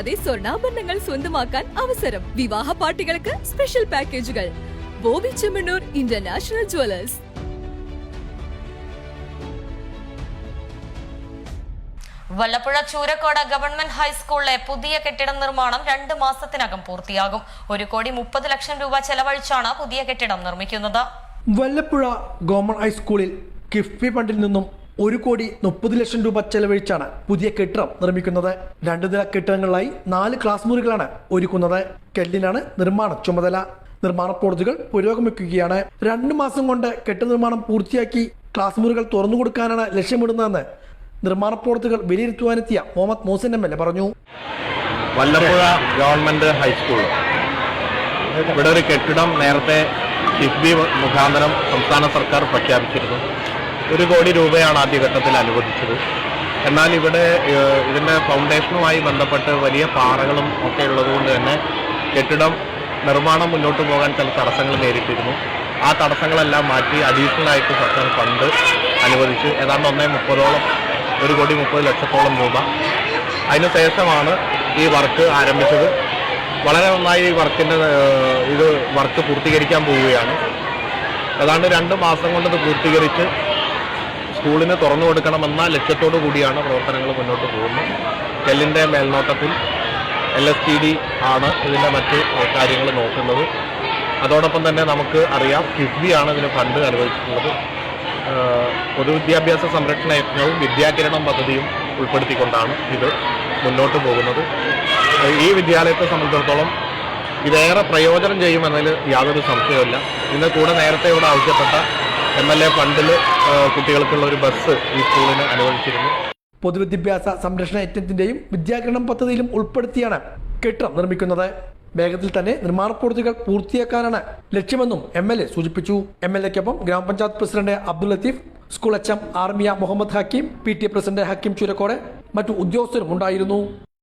അതെ സ്വർണാഭരണങ്ങൾ സ്വന്തമാക്കാൻ അവസരം. വിവാഹ പാർട്ടികൾക്ക് സ്പെഷ്യൽ പാക്കേജുകൾ Boby Chemmanur international jewellers Vallapuzha Choorakode government ഹൈസ്കൂളിലെ പുതിയ കെട്ടിട നിർമ്മാണം രണ്ട് മാസത്തിനകം പൂർത്തിയാകും. ഒരു കോടി മുപ്പത് ലക്ഷം രൂപ ചെലവഴിച്ചാണ് പുതിയ കെട്ടിടം നിർമ്മിക്കുന്നത്. വല്ലപ്പുഴ ഗവൺമെന്റ് ഹൈസ്കൂളിൽ കിഫ്ബി ഫണ്ടിൽ നിന്നും ഒരു കോടി മുപ്പത് ലക്ഷം രൂപ ചെലവഴിച്ചാണ് പുതിയ കെട്ടിടം നിർമ്മിക്കുന്നത്. രണ്ടു നില കെട്ടിടങ്ങളിലായി നാല് ക്ലാസ് മുറികളാണ് ഒരുക്കുന്നത്. കെല്ലിനാണ് നിർമ്മാണ ചുമതല. നിർമ്മാണ പ്രവൃത്തികൾ പുരോഗമിക്കുകയാണ്. രണ്ടു മാസം കൊണ്ട് കെട്ടിട നിർമ്മാണം പൂർത്തിയാക്കി ക്ലാസ് മുറികൾ തുറന്നു കൊടുക്കാനാണ് ലക്ഷ്യമിടുന്നതെന്ന് നിർമ്മാണ പ്രവൃത്തികൾ വിലയിരുത്തുവാനെത്തിയ Muhammad Mohsin M L A പറഞ്ഞു. Vallapuzha government high school. ഇവിടെ ഒരു കെട്ടിടം നേരത്തെ കിഫ്ബി മുഖാന്തരം സംസ്ഥാന സർക്കാർ പ്രഖ്യാപിച്ചിരുന്നു. ഒരു കോടി രൂപയാണ് ആദ്യഘട്ടത്തിൽ അനുവദിച്ചത്. എന്നാൽ ഇവിടെ ഇതിന്റെ ഫൗണ്ടേഷനുമായി ബന്ധപ്പെട്ട് വലിയ പാറകളും ഒക്കെ ഉള്ളതുകൊണ്ട് തന്നെ കെട്ടിടം നിർമ്മാണം മുന്നോട്ട് പോകാൻ ചില തടസ്സങ്ങൾ നേരിട്ടിരുന്നു. ആ തടസ്സങ്ങളെല്ലാം മാറ്റി അഡീഷണൽ ആയിട്ട് സർക്കാർ ഫണ്ട് അനുവദിച്ച്. ഏതാണ്ട് ഒന്നേ മുപ്പതോളം ഒരു കോടി മുപ്പത് ലക്ഷത്തോളം രൂപ. അതിനുശേഷമാണ് ഈ വർക്ക് ആരംഭിച്ചത്. വളരെ നന്നായി ഈ വർക്കിന്റെ ഇത് വർക്ക് പൂർത്തീകരിക്കാൻ പോവുകയാണ്. ഏതാണ്ട് രണ്ട് മാസം കൊണ്ട് പൂർത്തീകരിച്ച് സ്കൂളിന് തുറന്നു കൊടുക്കണമെന്ന ലക്ഷ്യത്തോടു കൂടിയാണ് പ്രവർത്തനങ്ങൾ മുന്നോട്ട് പോകുന്നത്. കെല്ലിന്റെ മേൽനോട്ടത്തിൽ എൽ എസ് ടി ഡി ആണ് ഇതിന്റെ മറ്റ് കാര്യങ്ങൾ നോക്കുന്നത്. അതോടൊപ്പം തന്നെ നമുക്ക് അറിയാം കിഫ്ബിയാണ് ഇതിന് ഫണ്ട് അനുവദിച്ചിട്ടുള്ളത്. പൊതുവിദ്യാഭ്യാസ സംരക്ഷണ യജ്ഞവും വിദ്യാകിരണം പദ്ധതിയും ഉൾപ്പെടുത്തിക്കൊണ്ടാണ് ഇത് മുന്നോട്ട് പോകുന്നത്. ഈ വിദ്യാലയത്തെ സംബന്ധിച്ചിടത്തോളം ഇതേറെ പ്രയോജനം ചെയ്യുമെന്നതിൽ യാതൊരു സംശയമില്ല ഇന്ന് കൂടെ നേരത്തെ ഇവിടെ ആവശ്യപ്പെട്ട എം എൽ എ ഫണ്ടിൽ കുട്ടികൾക്കുള്ള ഒരു ബസ് ഈ സ്കൂളിന് അനുവദിച്ചിരുന്നു. പൊതുവിദ്യാഭ്യാസ സംരക്ഷണ യജ്ഞത്തിന്റെയും വിദ്യാകരണം പദ്ധതിയിലും ഉൾപ്പെടുത്തിയാണ് കെട്ടിടം നിർമ്മിക്കുന്നത്. വേഗത്തിൽ തന്നെ നിർമ്മാണ പ്രവൃത്തികൾ പൂർത്തിയാക്കാനാണ് ലക്ഷ്യമെന്നും എം എൽ എ സൂചിപ്പിച്ചു. എം എൽ എക്കൊപ്പം ഗ്രാമപഞ്ചായത്ത് president Abdul Latheef school H M Armiya Muhammad Hakeem P T A president Hakeem Choorakode മറ്റു ഉദ്യോഗസ്ഥരും ഉണ്ടായിരുന്നു